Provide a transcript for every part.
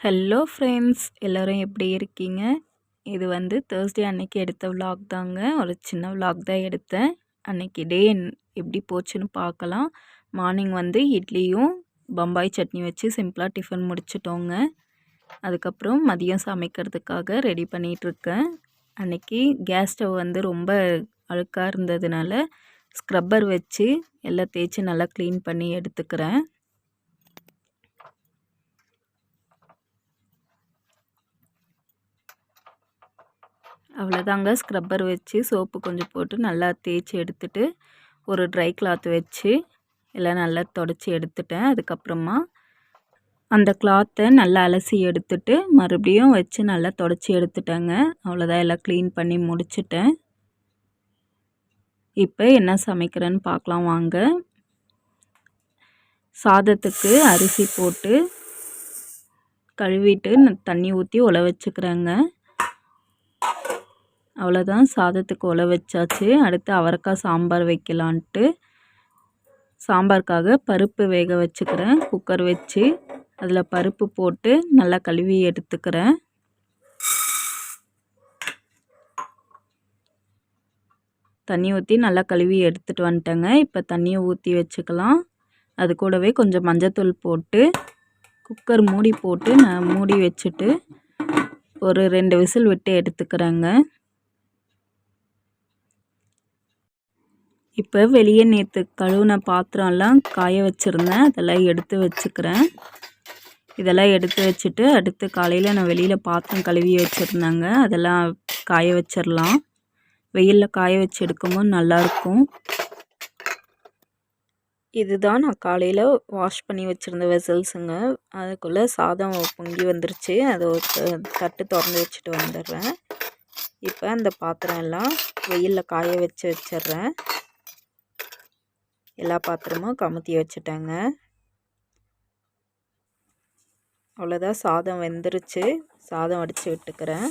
Hello friends எல்லோரும் எப்படி இருக்கீங்க? இது வந்து தேர்ஸ்டே அன்னைக்கு எடுத்த vlog தாங்க. ஒரு சின்ன vlog தான் எடுத்தேன். அன்னைக்கு டே எப்படி போச்சுன்னு பார்க்கலாம். மார்னிங் வந்து இட்லியும் பம்பாய் சட்னி வச்சு சிம்பிளாக டிஃபன் முடிச்சிட்டோங்க. அதுக்கப்புறம் மதியம் சமைக்கிறதுக்காக ரெடி பண்ணிகிட்ருக்கேன் அன்னைக்கு கேஸ் ஸ்டவ் வந்து ரொம்ப அழுக்காக இருந்ததுனால ஸ்க்ரப்பர் வச்சு எல்லாம் தேய்ச்சி நல்லா க்ளீன் பண்ணி எடுத்துக்கிறேன். அவ்வளோதாங்க. ஸ்க்ரப்பர் வச்சு சோப்பு கொஞ்சம் போட்டு நல்லா தேய்ச்சி எடுத்துட்டு ஒரு ட்ரை கிளாத் வச்சு எல்லாம் நல்லா தொடச்சி எடுத்துட்டேன். அதுக்கப்புறமா அந்த கிளாத்தை நல்லா அலசி எடுத்துட்டு மறுபடியும் வச்சு நல்லா தொடச்சி எடுத்துட்டேங்க. அவ்வளோதான் எல்லாம் க்ளீன் பண்ணி முடிச்சிட்டேன். இப்போ என்ன சமைக்கிறேன்னு பார்க்கலாம் வாங்க. சாதத்துக்கு அரிசி போட்டு கழுவிட்டு தண்ணி ஊற்றி உல வச்சுக்கிறேங்க. அவ்வளோதான் சாதத்துக்கு உல வச்சாச்சு. அடுத்து அவரைக்காய் சாம்பார் வைக்கலான்ட்டு. சாம்பாருக்காக பருப்பு வேக வச்சுக்கிறேன். குக்கர் வச்சு அதில் பருப்பு போட்டு நல்லா கழுவி எடுத்துக்கிறேன். தண்ணி ஊற்றி நல்லா கழுவி எடுத்துகிட்டு வந்துட்டேங்க. இப்போ தண்ணியை ஊற்றி வச்சுக்கலாம். அது கூடவே கொஞ்சம் மஞ்சத்தூள் போட்டு குக்கர் மூடி போட்டு நான் மூடி வச்சுட்டு ஒரு ரெண்டு விசில் விட்டு எடுத்துக்கிறேங்க. இப்போ வெளியே நேற்று கழுவுன பாத்திரம்லாம் காய வச்சுருந்தேன். அதெல்லாம் எடுத்து வச்சுக்கிறேன். இதெல்லாம் எடுத்து வச்சுட்டு அடுத்து காலையில் நான் வெளியில் பாத்திரம் கழுவி வச்சுருந்தேங்க. அதெல்லாம் காய வச்சிடலாம் வெயிலில் காய வச்சு எடுக்கும்போது நல்லாயிருக்கும் இதுதான் நான் காலையில் வாஷ் பண்ணி வச்சுருந்த வெசல்ஸுங்க. அதுக்குள்ளே சாதம் பொங்கி வந்துருச்சு. அதை ஒரு தட்டு திறந்து வச்சுட்டு வந்துடுறேன். இப்போ அந்த பாத்திரம் எல்லாம் வெயிலில் காய வச்சு வச்சிட்றேன். எல்லா பாத்திரமும் கமுத்தி வச்சுட்டேங்க. அவ்வளோதான் சாதம் வெந்துருச்சு. சாதம் வடித்து விட்டுக்கிறேன்.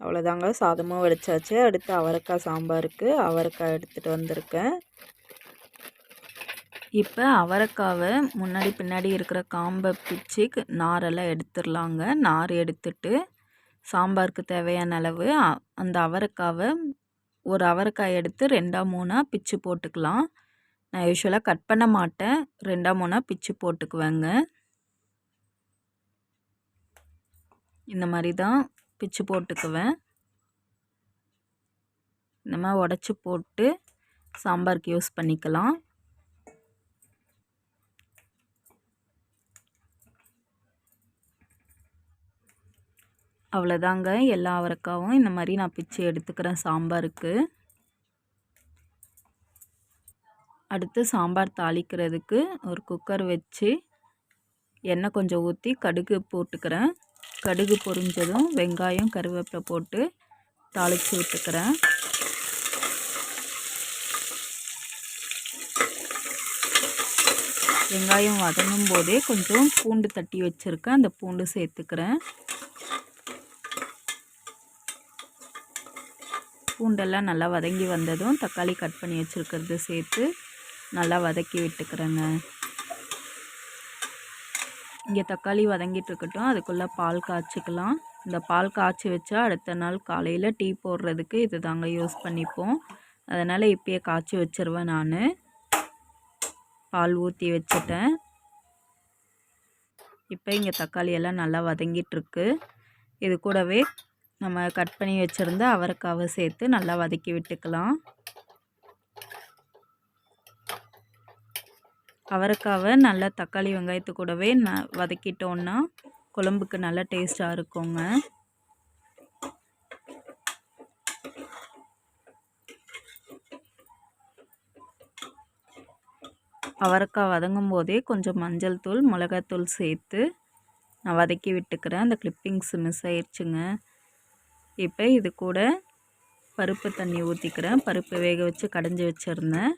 அவ்வளோதாங்க சாதமும் வடித்தாச்சு அடுத்து அவரைக்காய் சாம்பாருக்கு அவரைக்காய் எடுத்துகிட்டு வந்திருக்கேன். இப்போ அவரைக்காவை முன்னாடி பின்னாடி இருக்கிற காம்பை பிச்சு நாரெல்லாம் எடுத்துடலாங்க. நார் எடுத்துட்டு சாம்பாருக்கு தேவையான அளவு அந்த அவரைக்காவை ஒரு அவரைக்காய் எடுத்து ரெண்டாக மூணாக பிச்சு போட்டுக்கலாம். நான் யூஸ்வலாக கட் பண்ண மாட்டேன். ரெண்டாக மூணாக பிச்சு போட்டுக்குவேங்க. இந்த மாதிரி தான் பிச்சு போட்டுக்குவேன். இந்த மாதிரி உடச்சி போட்டு சாம்பாருக்கு யூஸ் பண்ணிக்கலாம். அவ்வளோதாங்க. எல்லா அவரைக்காவும் இந்த மாதிரி நான் பிச்சு எடுத்துக்கிறேன். சாம்பாருக்கு. அடுத்து சாம்பார் தாளிக்கிறதுக்கு ஒரு குக்கர் வச்சு எண்ணெய் கொஞ்சம் ஊற்றி கடுகு போட்டுக்கிறேன். கடுகு பொரிஞ்சதும் வெங்காயம் கருவேப்பிலை போட்டு தாளித்து விட்டுக்கிறேன். வெங்காயம் வதங்கும் போதே கொஞ்சம் பூண்டு தட்டி வச்சுருக்கேன். அந்த பூண்டு சேர்த்துக்கிறேன். பூண்டெல்லாம் நல்லா வதங்கி வந்ததும் தக்காளி கட் பண்ணி வச்சுருக்கிறது சேர்த்து நல்லா வதக்கி விட்டுக்கிறேங்க. இங்கே தக்காளி வதங்கிட்டு இருக்கட்டும். அதுக்குள்ளே பால் காய்ச்சிக்கலாம். இந்த பால் காய்ச்சி வச்சா அடுத்த நாள் காலையில் டீ போடுறதுக்கு இது தாங்க யூஸ் பண்ணிப்போம். அதனால் இப்பயே காய்ச்சி வச்சுருவேன் நான். பால் ஊற்றி வச்சுட்டேன். இப்போ இங்கே தக்காளி எல்லாம் நல்லா வதங்கிட்டுருக்கு இது கூடவே நம்ம கட் பண்ணி வச்சுருந்த அவரைக்காவை சேர்த்து நல்லா வதக்கி விட்டுக்கலாம். அவரைக்காவை நல்லா தக்காளி வெங்காயத்து கூடவே ந வதக்கிட்டோன்னா குழம்புக்கு நல்லா டேஸ்ட்டாக இருக்குங்க. அவரைக்காய் வதங்கும் போதே கொஞ்சம் மஞ்சள் தூள் மிளகாத்தூள் சேர்த்து நான் வதக்கி விட்டுக்கிறேன். அந்த கிளிப்பிங்ஸ் மிஸ் ஆயிடுச்சுங்க இப்போ இது கூட பருப்பு தண்ணி ஊற்றிக்கிறேன் பருப்பு வேக வச்சு கடைஞ்சி வச்சுருந்தேன்.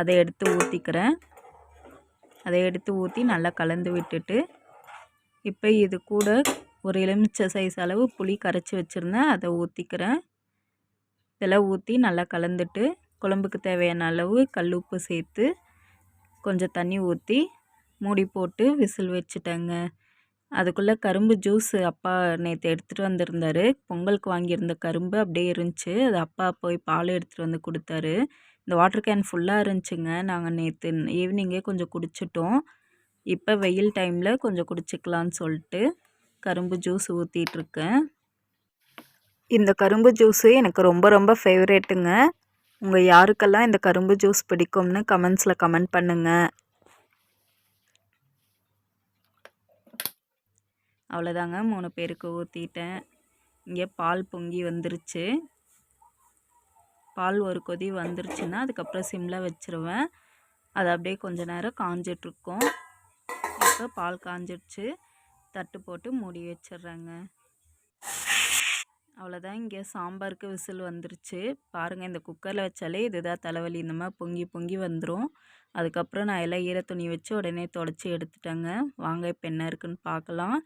அதை எடுத்து ஊற்றிக்கிறேன் அதை எடுத்து ஊற்றி நல்லா கலந்து விட்டுட்டு இப்போ இது கூட ஒரு எலுமிச்சை சைஸ் அளவு புளி கரைச்சி வச்சுருந்தேன். அதை ஊற்றிக்கிறேன் இதெல்லாம் ஊற்றி நல்லா கலந்துட்டு குழம்புக்கு தேவையான அளவு கல் உப்பு சேர்த்து கொஞ்சம் தண்ணி ஊற்றி மூடி போட்டு விசில் வச்சுட்டேங்க. அதுக்குள்ளே கரும்பு ஜூஸ் அப்பா நேற்று எடுத்துகிட்டு வந்திருந்தாரு. பொங்கலுக்கு வாங்கியிருந்த கரும்பு அப்படியே இருந்துச்சு. அது அப்பா போய் பால் எடுத்துகிட்டு வந்து கொடுத்தாரு. இந்த வாட்டர் கேன் ஃபுல்லாக இருந்துச்சுங்க. நாங்கள் நேற்று ஈவினிங்கே கொஞ்சம் குடிச்சிட்டோம். இப்போ வெயில் டைமில் கொஞ்சம் குடிச்சிக்கலான்னு சொல்லிட்டு கரும்பு ஜூஸ் ஊற்றிட்டுருக்கேன் இந்த கரும்பு ஜூஸு எனக்கு ரொம்ப ரொம்ப ஃபேவரேட்டுங்க உங்கள் யாருக்கெல்லாம் இந்த கரும்பு ஜூஸ் பிடிக்கும்னு கமெண்ட்ஸில் கமெண்ட் பண்ணுங்கள் அவ்வளோதாங்க மூணு பேருக்கு ஊற்றிட்டேன் இங்கே பால் பொங்கி வந்துருச்சு. பால் ஒரு கொதி வந்துருச்சுன்னா அதுக்கப்புறம் சிம்மில் வச்சுருவேன். அது அப்படியே கொஞ்ச நேரம் காஞ்சிட்ருக்கோம். இப்போ பால் காஞ்சிடுச்சு. தட்டு போட்டு மூடி வச்சிட்றேங்க. அவ்வளோதான் இங்கே சாம்பாருக்கு விசில் வந்துருச்சு. பாருங்கள் இந்த குக்கரில் வச்சாலே இதுதான் தலைவலி. இந்த மாதிரி பொங்கி பொங்கி வந்துடும் அதுக்கப்புறம் நான் எல்லாம் ஈர துணி வச்சு உடனே தொடச்சி எடுத்துட்டேங்க. வாங்க இப்போ என்ன இருக்குன்னு பார்க்கலாம்.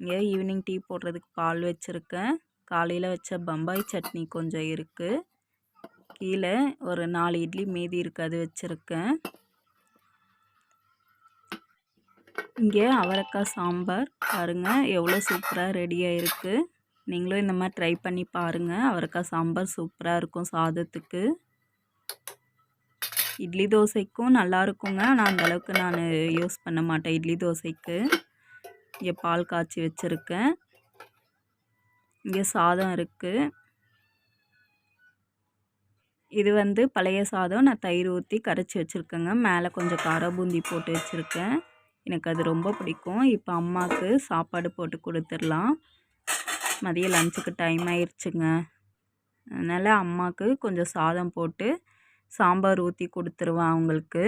இங்கே ஈவினிங் டீ போடுறதுக்கு பால் வச்சுருக்கேன். காலையில் வச்ச பம்பாய் சட்னி கொஞ்சம் இருக்குது கீழே ஒரு நாலு இட்லி மீதி இருக்குது அது வச்சுருக்கேன். இங்கே அவரைக்காய் சாம்பார். பாருங்கள் எவ்வளோ சூப்பராக ரெடியாக இருக்குது நீங்களும் இந்த மாதிரி ட்ரை பண்ணி பாருங்கள் அவரைக்காய் சாம்பார் சூப்பராக இருக்கும் சாதத்துக்கு. இட்லி தோசைக்கும் நல்லா இருக்குங்க. ஆனால் அந்தளவுக்கு நான் யூஸ் பண்ண மாட்டேன் இட்லி தோசைக்கு. இங்கே பால் காய்ச்சி வச்சுருக்கேன். இங்கே சாதம் இருக்குது இது வந்து பழைய சாதம். நான் தயிர் ஊற்றி கரைச்சி வச்சுருக்கேங்க. மேலே கொஞ்சம் கார பூந்தி போட்டு வச்சுருக்கேன். எனக்கு அது ரொம்ப பிடிக்கும். இப்போ அம்மாவுக்கு சாப்பாடு போட்டு கொடுத்துடலாம். மதியம் லஞ்சுக்கு டைம் ஆயிடுச்சுங்க அதனால் அம்மாவுக்கு கொஞ்சம் சாதம் போட்டு சாம்பார் ஊற்றி கொடுத்துருவேன் அவங்களுக்கு.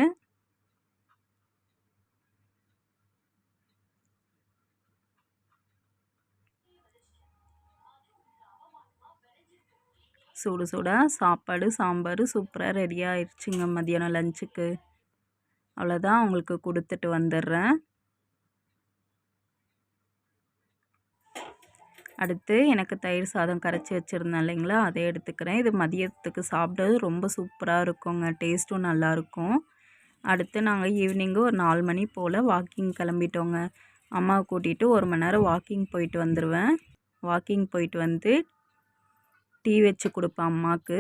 சூடு சூடாக சாப்பாடு சாம்பார் சூப்பராக ரெடி ஆயிடுச்சுங்க மதியானம் லஞ்சுக்கு அவ்வளோதான் அவங்களுக்கு கொடுத்துட்டு வந்துடுறேன். அடுத்து எனக்கு தயிர் சாதம் கரைச்சி வச்சுருந்தேன் இல்லைங்களா? அதை எடுத்துக்கிறேன். இது மதியத்துக்கு சாப்பிட்றது ரொம்ப சூப்பராக இருக்குங்க. டேஸ்ட்டும் நல்லாயிருக்கும் அடுத்து நாங்கள் ஈவினிங்கு ஒரு நாலு மணி போல் வாக்கிங் கிளம்பிட்டோங்க. அம்மாவை கூட்டிகிட்டு ஒரு மணி நேரம் வாக்கிங் போயிட்டு வந்துடுவேன் வாக்கிங் போயிட்டு வந்து டீ வச்சு கொடுப்பேன் அம்மாவுக்கு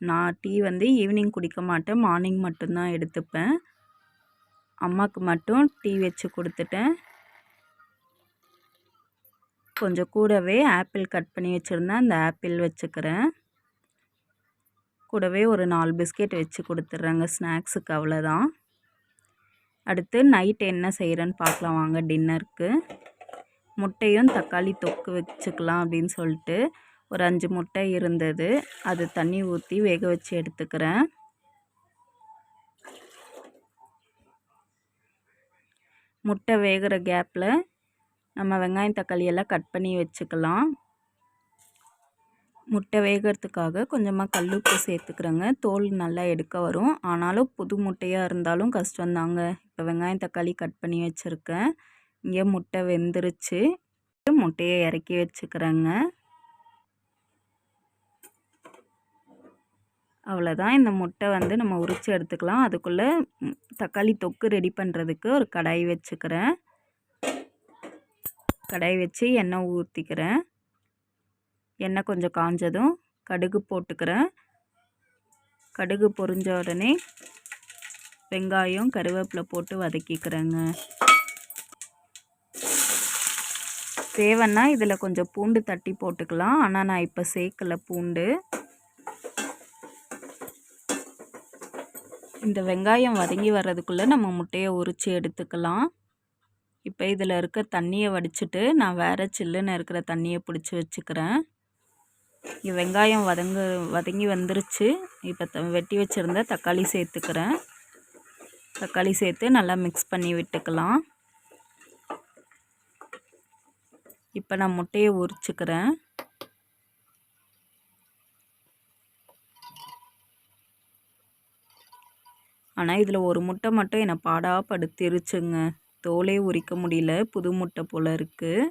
நான் டீ வந்து ஈவினிங் குடிக்க மாட்டேன். மார்னிங் மட்டும்தான் எடுத்துப்பேன். அம்மாவுக்கு மட்டும் டீ வச்சு கொடுத்துட்டேன். கொஞ்சம் கூடவே ஆப்பிள் கட் பண்ணி வச்சுருந்தேன். அந்த ஆப்பிள் வச்சுக்கிறேன். கூடவே ஒரு நாலு பிஸ்கெட் வச்சு கொடுத்துட்றேங்க. ஸ்நாக்ஸுக்கு அவ்வளோதான். அடுத்து நைட் என்ன செய்கிறேன்னு பார்க்கலாம். வாங்க டின்னருக்கு. முட்டையும் தக்காளி தொக்கு வச்சுக்கலாம் அப்படின்னு சொல்லிட்டு ஒரு அஞ்சு முட்டை இருந்தது. அது தண்ணி ஊற்றி வேக வச்சு எடுத்துக்கிறேன். முட்டை வேகிற கேப்பில் நம்ம வெங்காயம் தக்காளி எல்லாம் கட் பண்ணி வச்சுக்கலாம். முட்டை வேகிறதுக்காக கொஞ்சமாக கல்லுப்பு சேர்த்துக்கிறேங்க. தோல் நல்லா எடுக்க வரும். ஆனாலும் புது முட்டையாக இருந்தாலும் கஷ்டம்தாங்க இப்போ வெங்காயம் தக்காளி கட் பண்ணி வச்சுருக்கேன். இங்கே முட்டை வெந்துருச்சு. முட்டையை இறக்கி வச்சுக்கிறேங்க. அவ்வளோதான் இந்த முட்டை வந்து நம்ம உரித்து எடுத்துக்கலாம். அதுக்குள்ளே தக்காளி தொக்கு ரெடி பண்ணுறதுக்கு ஒரு கடாய் வச்சுக்கிறேன். கடாய் வச்சு எண்ணெய் ஊற்றிக்கிறேன் எண்ணெய் கொஞ்சம் காஞ்சதும் கடுகு போட்டுக்கிறேன். கடுகு பொரிஞ்ச உடனே வெங்காயம் கருவேப்பிலை போட்டு வதக்கிக்கிறேங்க. தேவைன்னா இதில் கொஞ்சம் பூண்டு தட்டி போட்டுக்கலாம். ஆனால் நான் இப்போ சேர்க்கலை பூண்டு. இந்த வெங்காயம் வதங்கி வர்றதுக்குள்ளே நம்ம முட்டையை உரித்து எடுத்துக்கலாம். இப்போ இதில் இருக்க தண்ணியை வடிச்சிட்டு நான் வேறு சில்லுன்னு இருக்கிற தண்ணியை பிடிச்சி வச்சுக்கிறேன். இங்கே வெங்காயம் வதங்க வதங்கி வந்துருச்சு. இப்போ த வெட்டி வச்சுருந்த தக்காளி சேர்த்துக்கிறேன். தக்காளி சேர்த்து நல்லா மிக்ஸ் பண்ணி விட்டுக்கலாம். இப்போ நான் முட்டையை உரிச்சுக்கிறேன். ஆனால் இதில் ஒரு முட்டை மட்டும் என்னை பாடா படுத்திருச்சுங்க. தோலே உரிக்க முடியல புது முட்டை போல் இருக்குது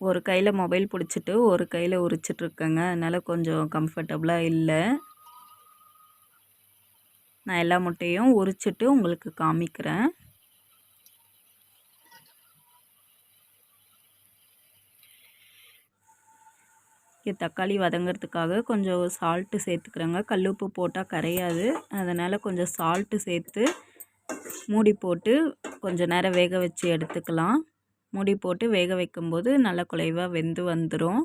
ஒரு கையில் மொபைல் பிடிச்சிட்டு ஒரு கையில் உரிச்சிட்ருக்கேங்க. அதனால் கொஞ்சம் கம்ஃபர்டபுளாக இல்லை. நான் எல்லா முட்டையும் உரிச்சிட்டு உங்களுக்கு காமிக்கிறேன். தக்காளி வதங்கிறதுக்காக கொஞ்சம் சால்ட்டு சேர்த்துக்கிறேங்க. கல்லுப்பு போட்டால் கரையாது. அதனால் கொஞ்சம் சால்ட்டு சேர்த்து மூடி போட்டு கொஞ்சம் நேரம் வேக வச்சு எடுத்துக்கலாம். மூடி போட்டு வேக வைக்கும்போது நல்லா குலைவாக வெந்து வந்துடும்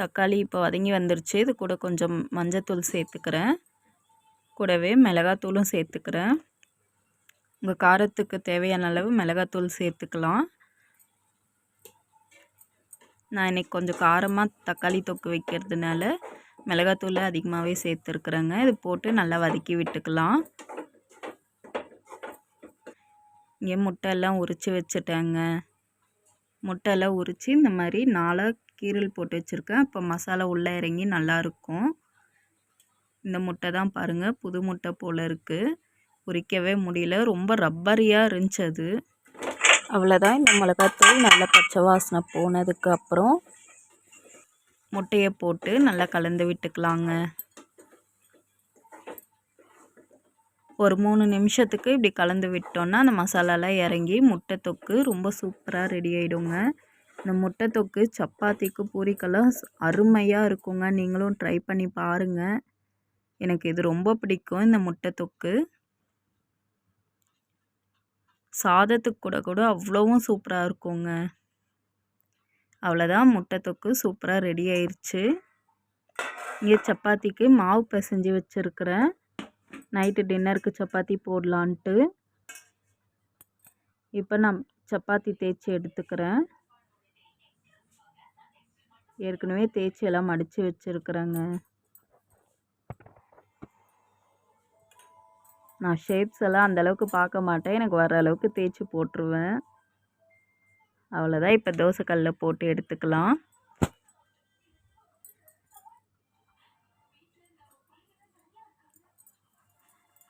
தக்காளி இப்போ வதங்கி வந்துருச்சு. இது கூட கொஞ்சம் மஞ்சத்தூள் சேர்த்துக்கிறேன். கூடவே மிளகாத்தூளும் சேர்த்துக்கிறேன். உங்கள் காரத்துக்கு தேவையான அளவு மிளகாத்தூள் சேர்த்துக்கலாம். நான் இன்றைக்கி கொஞ்சம் காரமாக தக்காளி தொக்கு வைக்கிறதுனால மிளகாத்தூள் அதிகமாகவே சேர்த்துருக்குறேங்க. இது போட்டு நல்லா வதக்கி விட்டுக்கலாம். இங்கே முட்டையெல்லாம் உரித்து வச்சுட்டேங்க. முட்டையெல்லாம் உரித்து இந்த மாதிரி நாளாக கீரல் போட்டு வச்சுருக்கேன். அப்போ மசாலா உள்ளே இறங்கி நல்லாயிருக்கும் இந்த முட்டை தான் பாருங்கள் புது முட்டை போல் இருக்குது பொறிக்கவே முடியல. ரொம்ப ரப்பரியாக இருந்துச்சு அது. அவ்வளோதான் இந்த மிளகாத்தூள் நல்லா பச்சை வாசனை போனதுக்கு அப்புறம் முட்டையை போட்டு நல்லா கலந்து விட்டுக்கலாங்க. ஒரு மூணு நிமிஷத்துக்கு இப்படி கலந்து விட்டோன்னா அந்த மசாலாலாம் இறங்கி முட்டை தொக்கு ரொம்ப சூப்பராக ரெடி ஆகிடுங்க இந்த முட்டை தொக்கு சப்பாத்திக்கு பூரிக்கெல்லாம் அருமையாக இருக்குங்க. நீங்களும் ட்ரை பண்ணி பாருங்கள் எனக்கு இது ரொம்ப பிடிக்கும் இந்த முட்டை தொக்கு. சாதத்துக்கு கூட கூட அவ்வளோவும் சூப்பராக இருக்குங்க. அவ்வளோதான் முட்டை தொக்கு சூப்பராக ரெடி ஆயிடுச்சு இங்கே சப்பாத்திக்கு மாவு பிசைஞ்சு வச்சுருக்கிறேன். நைட்டு டின்னருக்கு சப்பாத்தி போடலான்ட்டு. இப்போ நான் சப்பாத்தி தேய்ச்சி எடுத்துக்கிறேன். ஏற்கனவே தேய்ச்சி எல்லாம் மடித்து வச்சுருக்குறேங்க. நான் ஷேப்ஸ் எல்லாம் அந்தளவுக்கு பார்க்க மாட்டேன். எனக்கு வர அளவுக்கு தேய்ச்சி போட்டுருவேன். அவ்வளோதான் இப்போ தோசைக்கல்லில் போட்டு எடுத்துக்கலாம்.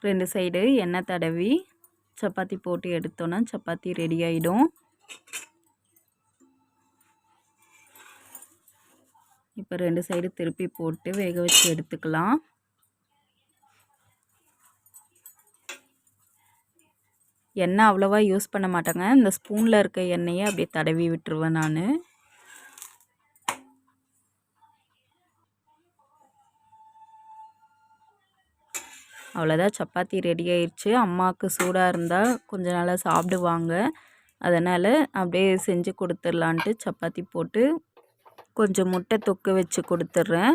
ரெண்டு சைடு எண்ணெய் தடவி சப்பாத்தி போட்டு எடுத்தோன்னா சப்பாத்தி ரெடி ஆகிடும் இப்போ ரெண்டு சைடு திருப்பி போட்டு வேக வச்சு எடுத்துக்கலாம். எண்ணெய் அவ்வளோவா யூஸ் பண்ண மாட்டேங்க. இந்த ஸ்பூனில் இருக்க எண்ணெயை அப்படியே தடவி விட்டுருவேன் நான். அவ்வளோதான் சப்பாத்தி ரெடி ஆயிடுச்சு அம்மாவுக்கு சூடாக இருந்தால் கொஞ்சம் நாளாக சாப்பிடுவாங்க. அதனால் அப்படியே செஞ்சு கொடுத்துர்லான்ட்டு சப்பாத்தி போட்டு கொஞ்சம் முட்டை தொக்கு வச்சு கொடுத்துட்றேன்.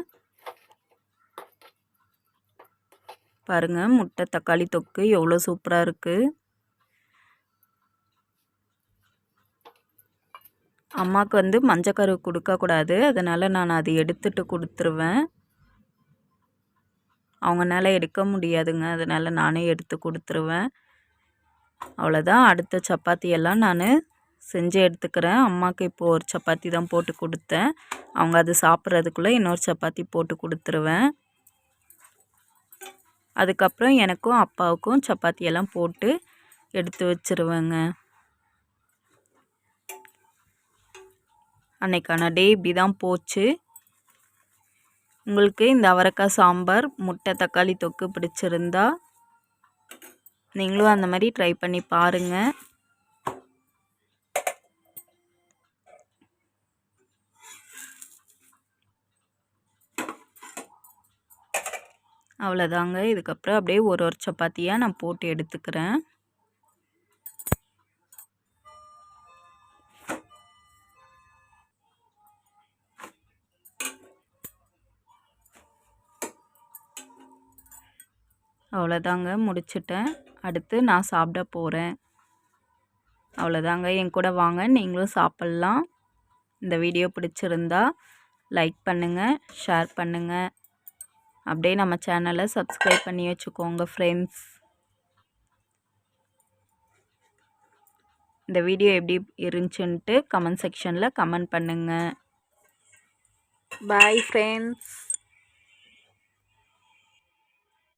பாருங்கள் முட்டை தக்காளி தொக்கு எவ்வளோ சூப்பராக இருக்குது அம்மாவுக்கு வந்து மஞ்சக்கரு கொடுக்கக்கூடாது அதனால் நான் அதை எடுத்துகிட்டு கொடுத்துருவேன். அவங்கனால எடுக்க முடியாதுங்க. அதனால் நானே எடுத்து கொடுத்துருவேன். அவ்வளோதான் அடுத்த சப்பாத்தியெல்லாம் நான் செஞ்சு எடுத்துக்கிறேன். அம்மாவுக்கு இப்போது ஒரு சப்பாத்தி தான் போட்டு கொடுத்தேன். அவங்க அது சாப்பிட்றதுக்குள்ளே இன்னொரு சப்பாத்தி போட்டு கொடுத்துருவேன். அதுக்கப்புறம் எனக்கும் அப்பாவுக்கும் சப்பாத்தியெல்லாம் போட்டு எடுத்து வச்சுருவேங்க. அன்னைக்கான டே இப்படி தான் போச்சு. உங்களுக்கு இந்த அவரைக்காய் சாம்பார் முட்டை தக்காளி தொக்கு பிடிச்சிருந்தா நீங்களும் அந்த மாதிரி ட்ரை பண்ணி பாருங்கள் அவ்வளோதாங்க இதுக்கப்புறம் அப்படியே ஒரு ஒரு சப்பாத்தியாக நான் போட்டு எடுத்துக்கிறேன். அவ்வளோதாங்க முடிச்சிட்டேன். அடுத்து நான் சாப்பிட போகிறேன் அவ்வளோதாங்க என் கூட வாங்க நீங்களும் சாப்பிட்லாம். இந்த வீடியோ பிடிச்சிருந்தா லைக் பண்ணுங்கள் ஷேர் பண்ணுங்கள் அப்படியே நம்ம சேனலை சப்ஸ்கிரைப் பண்ணி வச்சுக்கோங்க ஃப்ரெண்ட்ஸ் இந்த வீடியோ எப்படி இருந்துச்சுன்ட்டு கமெண்ட் செக்ஷனில் கமெண்ட் பண்ணுங்கள் பாய் ஃப்ரெண்ட்ஸ்